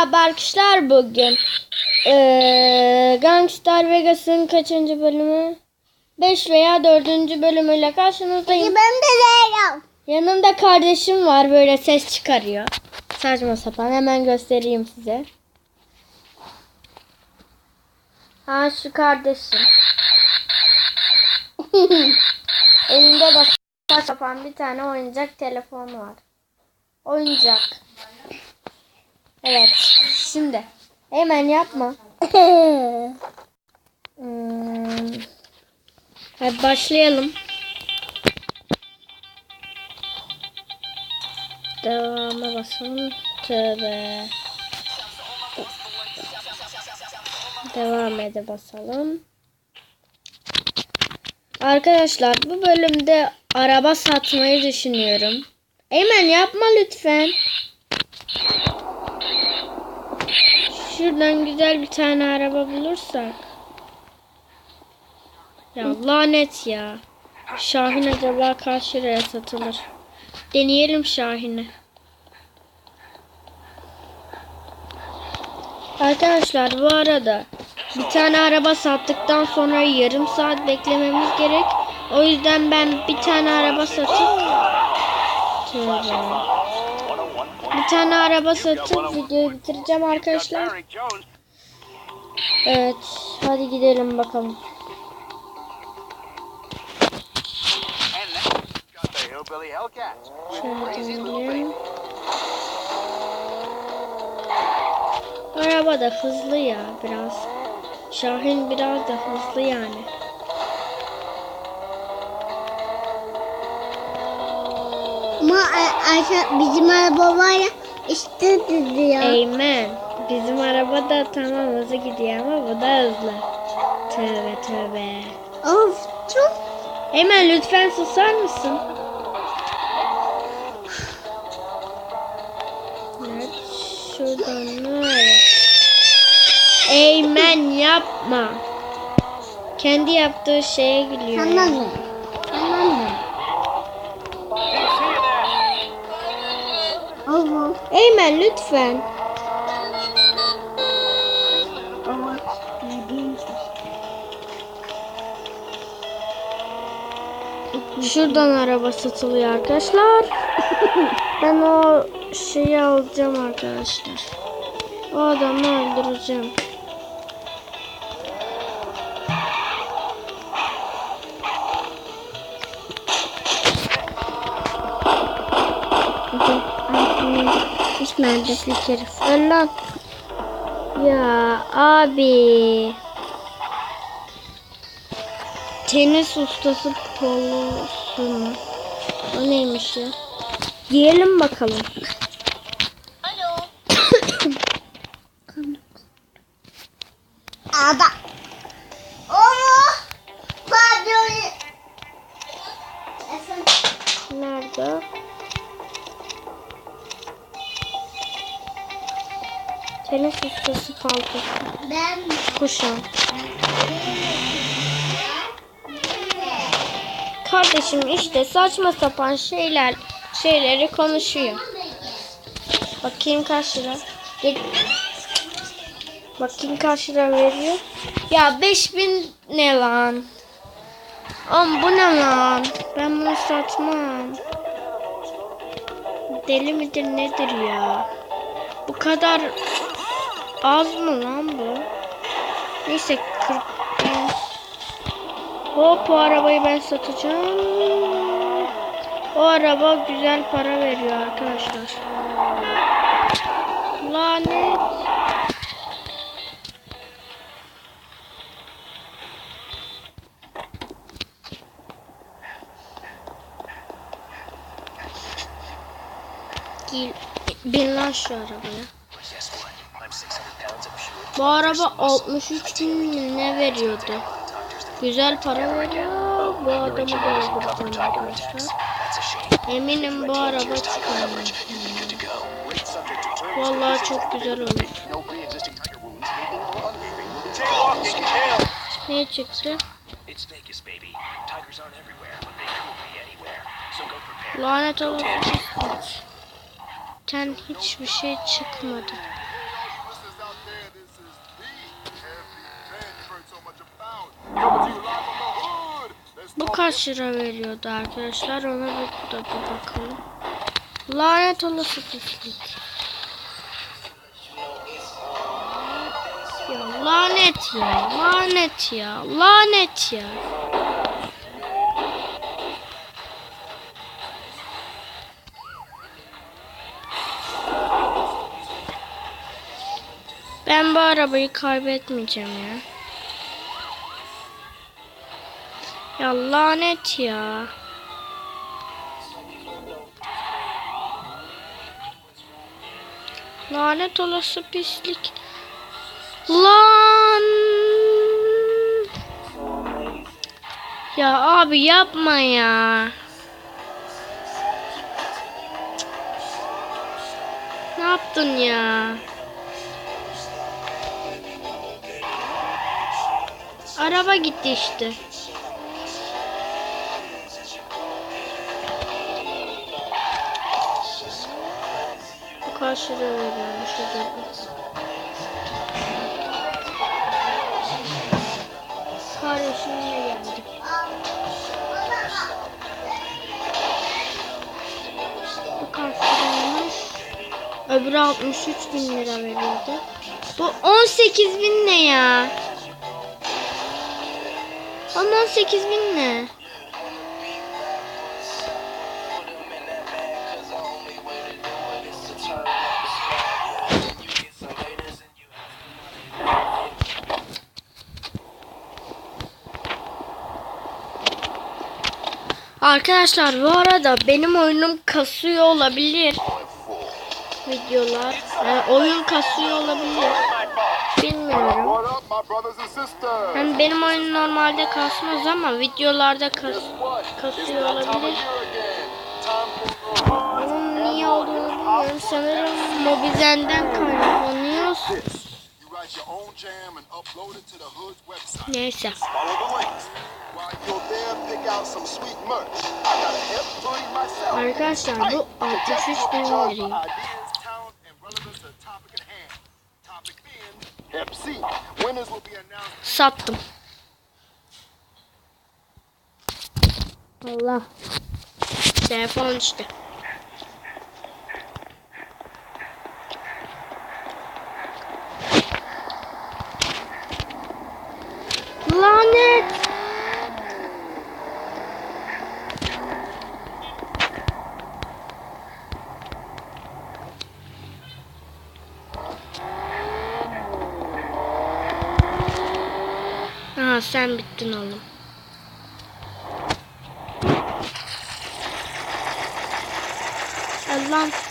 Merhaba arkadaşlar bugün eee Gangstar Vegas'ın kaçıncı bölümü? 5 veya 4. bölümüyle karşınızdayım. Ben de değilim. Yanımda kardeşim var böyle ses çıkarıyor. Saçma sapan hemen göstereyim size. Ha şu kardeşim. Elinde de saçma sapan bir tane oyuncak telefon var. Oyuncak. Evet. Şimdi. Hemen yapma. Hmm. Hadi başlayalım. Devamı basalım. Tövbe. Devam ede basalım. Arkadaşlar bu bölümde araba satmayı düşünüyorum. Eymen yapma lütfen. Şuradan güzel bir tane araba bulursak. Ya lanet ya. Şahin acaba kaç liraya satılır? Deneyelim Şahin'i. Arkadaşlar bu arada bir tane araba sattıktan sonra yarım saat beklememiz gerek. O yüzden ben bir tane araba satıp Tövbe. Bir tane araba satıp videoyu bitireceğim arkadaşlar. Evet, hadi gidelim bakalım. Araba da hızlı ya biraz. Şahin biraz da hızlı yani. Ayşe bizim araba var ya işte diyor. Eymen. Bizim araba da tamam hızlı gidiyor ama bu da hızlı. Tövbe tövbe. Of çok. Eymen lütfen susar mısın? Evet, şuradan var. Eymen yapma. Kendi yaptığı şeye gülüyor. Tamam mı? Eymen lütfen. Şuradan araba satılıyor arkadaşlar. ben o şeyi alacağım arkadaşlar. O adamı öldüreceğim. Hiç nerede? Pislik herif. Öl lan. Ya abi. Tenis ustası polosu mu? O neymiş ya? Giyelim bakalım. Ustası paltosu. Ben Kuşan. Kardeşim işte saçma sapan şeyler şeyleri konuşuyor. Bakayım kaç lira. Gel- Bakayım kaç lira veriyor. Ya 5000 ne lan? Oğlum bu ne lan? Ben bunu satmam. Deli midir nedir ya? Bu kadar az mı lan bu? Neyse 40 bin. Hop bu arabayı ben satacağım. O araba güzel para veriyor arkadaşlar. Lanet. Bin lan şu arabaya. Bu araba 63 bin ne veriyordu? Güzel para veriyor. Bu adamı da arkadaşlar. Eminim bu araba çıkar. Vallahi çok güzel olur. Ne çıktı? Lanet olası. Ten hiçbir şey çıkmadı. Kaç lira veriyordu arkadaşlar? Ona bir, da bir bakalım. Lanet olası pislik. Ya lanet ya, lanet ya, lanet ya. Ben bu arabayı kaybetmeyeceğim ya. Ya lanet ya. Lanet olası pislik. Lan. Ya abi yapma ya. Ne yaptın ya? Araba gitti işte. Lira veriyormuş acaba? Kardeşim yine geldi. Bu kaç liraymış? Öbürü 63 bin lira veriyordu. Bu 18 bin ne ya? Ama 18 bin ne? Arkadaşlar bu arada benim oyunum kasıyor olabilir. Videolar. Yani oyun kasıyor olabilir. Bilmiyorum. Yani benim oyun normalde kasmaz ama videolarda kas kasıyor olabilir. Bunun niye olduğunu bilmiyorum. Sanırım Mobizen'den kaynaklanıyor. Neyse. Arkadaşlar bu 63 bin veriyor. Ideas, talent, and relevance Lanet. Aha sen bittin oğlum. Allah'ım.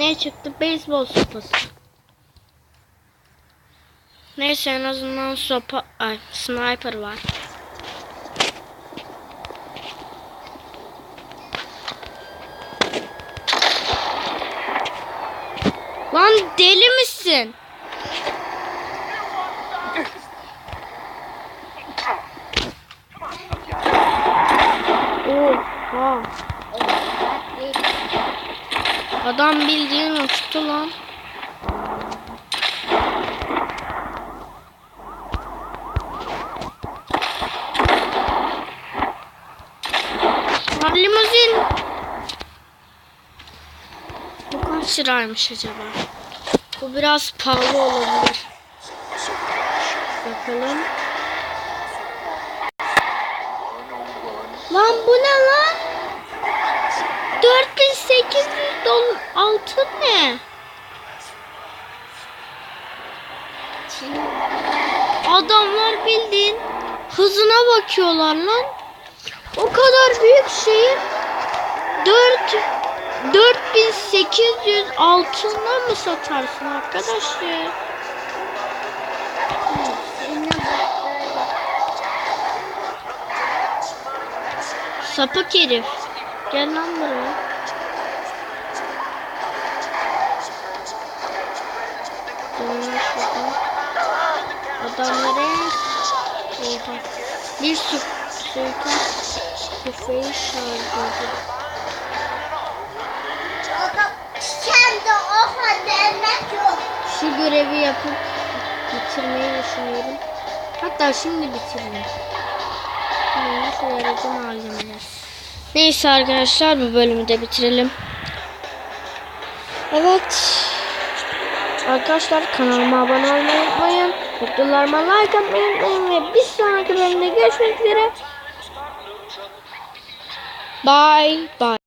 Ne çıktı? Beyzbol sopası. Neyse en azından sopa, ay sniper var. Lan deli misin? Oha. Adam bildiğin uçtu lan. Lan limuzin. Bu kaç liraymış acaba? Bu biraz pahalı olabilir. Bakalım. Lan bu ne lan? 4800 dolar altın ne? Adamlar bildiğin hızına bakıyorlar lan. O kadar büyük şehir 4 4800 altından mı satarsın arkadaş ya? Sapık herif. Gel lan buraya. Adamları Oha. Bir su suikast tüfeği şarjı. Sen de o kadarına çok. Şu görevi yapıp bitirmeyi düşünüyorum. Hatta şimdi bitireyim. Neymiş uyarıcı malzemeler. Neyse arkadaşlar bu bölümü de bitirelim. Evet. Arkadaşlar kanalıma abone olmayı unutmayın. Videolarıma like atmayı unutmayın. Ve bir sonraki bölümde görüşmek üzere. Bye bye.